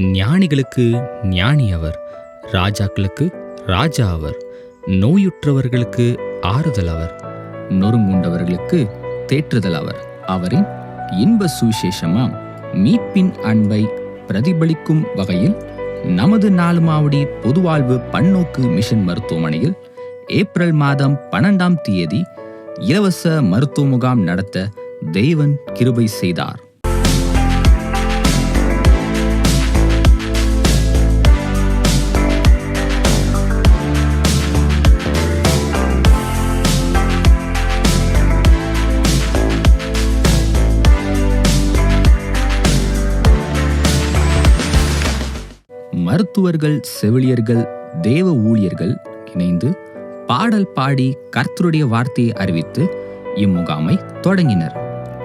ஞானிகளுக்கு ஞானி அவர் ராஜாக்களுக்கு ராஜா அவர் நோயுற்றவர்களுக்கு ஆறுதல் அவர் நொறுங்குண்டவர்களுக்கு தேற்றுதல் அவர். அவரின் இன்ப சுவிசேஷமாம். மீட்பின் அன்பை பிரதிபலிக்கும் வகையில் நமது நாலுமாவடி பொதுவாழ்வு பன்னோக்கு மிஷன் மருத்துவமனையில் ஏப்ரல் மாதம் பன்னெண்டாம் தேதி இலவச மருத்துவ முகாம் நடத்த தெய்வன் கிருபை செய்தார். மருத்துவர்கள் செவிலியர்கள் தேவ ஊழியர்கள் இணைந்து பாடல் பாடி கர்த்தருடைய வார்த்தையை அறிவித்து இம்முகாமை தொடங்கினர்.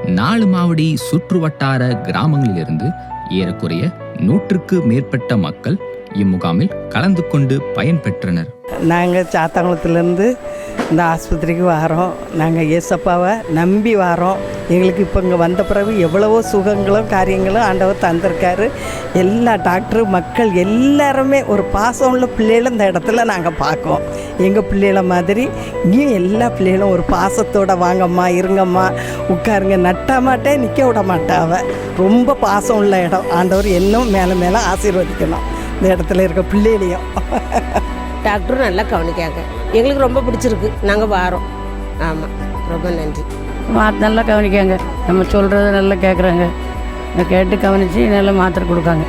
நாலு மாவடி சுற்று வட்டார கிராமங்களிலிருந்து ஏறக்குறைய நூற்றுக்கு மேற்பட்ட மக்கள் இம்முகாமில் கலந்து கொண்டு பயன்பெற்றனர் நாங்கள் சாத்தாங்குளத்திலிருந்து இந்த ஆஸ்பத்திரிக்கு வரோம் நாங்கள் ஏசப்பாவை நம்பி வரோம் எங்களுக்கு இப்போ இங்கே வந்த பிறகு எவ்வளவோ சுகங்களும் காரியங்களும் ஆண்டவர் தந்திருக்காரு. எல்லா டாக்டரு மக்கள் எல்லாருமே ஒரு பாசம் உள்ள பிள்ளைகளும் இந்த இடத்துல நாங்கள் பார்க்கோம் எங்கள் பிள்ளைகள மாதிரி இங்கேயும் எல்லா பிள்ளைகளும் ஒரு பாசத்தோடு வாங்கம்மா இருங்கம்மா உட்காருங்க. நட்டாமாட்டே நிற்க விட மாட்டாவ ரொம்ப பாசம் உள்ள இடம். ஆண்டவர் இன்னும் மேலே மேலே ஆசீர்வதிக்கணும். இந்த இடத்துல இருக்க பிள்ளைகளையும். டாக்டரும் நல்லா கவனிக்காங்க எங்களுக்கு ரொம்ப பிடிச்சிருக்கு. நாங்கள் வாரோம். ஆமாம் ரொம்ப நன்றி. மா- நல்லா கவனிக்காங்க நம்ம சொல்கிறத நல்லா கேட்குறாங்க கேட்டு கவனித்து நல்லா மாத்திரை கொடுக்காங்க.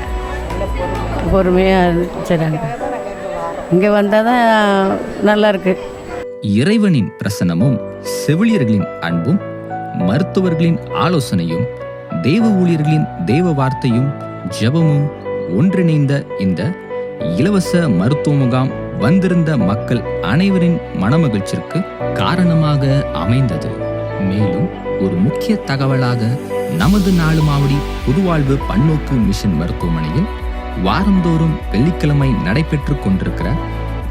பொறுமையாக செய்கிறாங்க இங்கே வந்தால் தான் நல்லா இருக்குது இறைவனின் பிரசன்னமும் செவிலியர்களின் அன்பும் மருத்துவர்களின் ஆலோசனையும் தேவ ஊழியர்களின் தேவ வார்த்தையும் ஜெபமும் ஒன்றிணைந்த இந்த இலவச மருத்துவ முகாம் வந்திருந்த மக்கள் அனைவரின் மனமகிழ்ச்சிற்கு காரணமாக அமைந்தது. மேலும் ஒரு முக்கிய தகவலாக நமது நாடு மாவடி புதுவாழ்வு பன்னோக்கு மிஷன் மருத்துவமனையில் வாரந்தோறும் வெள்ளிக்கிழமை நடைபெற்றுக் கொண்டிருக்கிற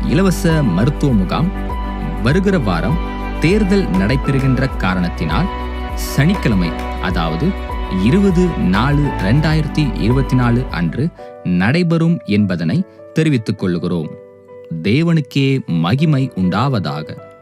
இலவச மருத்துவ முகாம் வருகிற வாரம் தேர்தல் நடைபெறுகின்ற காரணத்தினால் சனிக்கிழமை அதாவது இருபது நாலு ரெண்டாயிரத்தி இருபத்தி நாலு அன்று நடைபெறும் என்பதனை தெரிவித்துக் கொள்கிறோம். தேவனுக்கே மகிமை உண்டாவதாக.